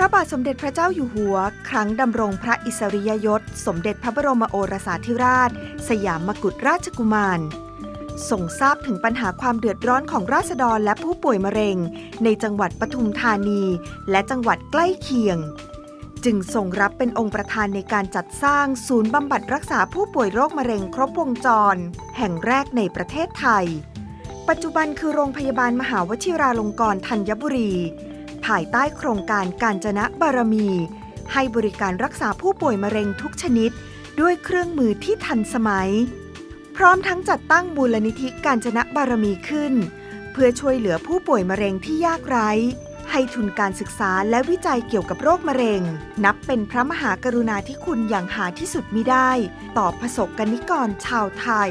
ระบาทสมเด็จพระเจ้าอยู่หัว ครั้งดำรงพระอิสริยยศ สมเด็จพระบรมโอรสาธิราช สยามกุฎราชกุมารส่งทราบถึงปัญหาความเดือดร้อนของราษฎรและผู้ป่วยมะเร็ง ในจังหวัดปทุมธานี และจังหวัดใกล้เคียง จึงทรงรับเป็นองค์ประธานในการจัดสร้างศูนย์บำบัดรักษาผู้ป่วยโรคมะเร็งครบวงจร แห่งแรกในประเทศไทย ปัจจุบันคือโรงพยาบาลมหาวชิราลงกรณ์ธัญบุรี ภายใต้โครงการการจนะบารมี ให้บริการรักษาผู้ป่วยมะเร็งทุกชนิด ด้วยเครื่องมือที่ทันสมัย พร้อมทั้งจัดตั้งมูลนิธิการจนะบารมีขึ้น เพื่อช่วยเหลือผู้ป่วยมะเร็งที่ยากไร้ให้ทุนการศึกษาและวิจัยเกี่ยวกับโรคมะเร็ง นับเป็นพระมหากรุณาธิคุณอย่างหาที่สุดมิได้ ต่อประสบกนิกรชาวไทย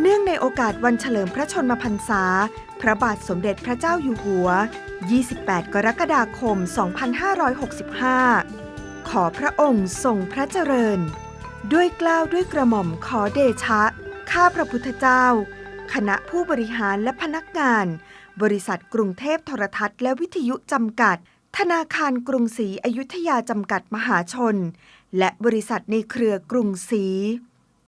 เนื่องในโอกาสวันเฉลิมพระชนมพรรษา พระบาทสมเด็จพระเจ้าอยู่หัว 28 กรกฎาคม 2565 ขอพระองค์ทรงพระเจริญ ด้วยกล้าวด้วยกระหม่อมขอเดชะ ข้าพระพุทธเจ้า คณะผู้บริหารและพนักงาน บริษัทกรุงเทพโทรทัศน์และวิทยุจำกัด ธนาคารกรุงศรีอยุธยาจำกัดมหาชน และบริษัทในเครือกรุงศรี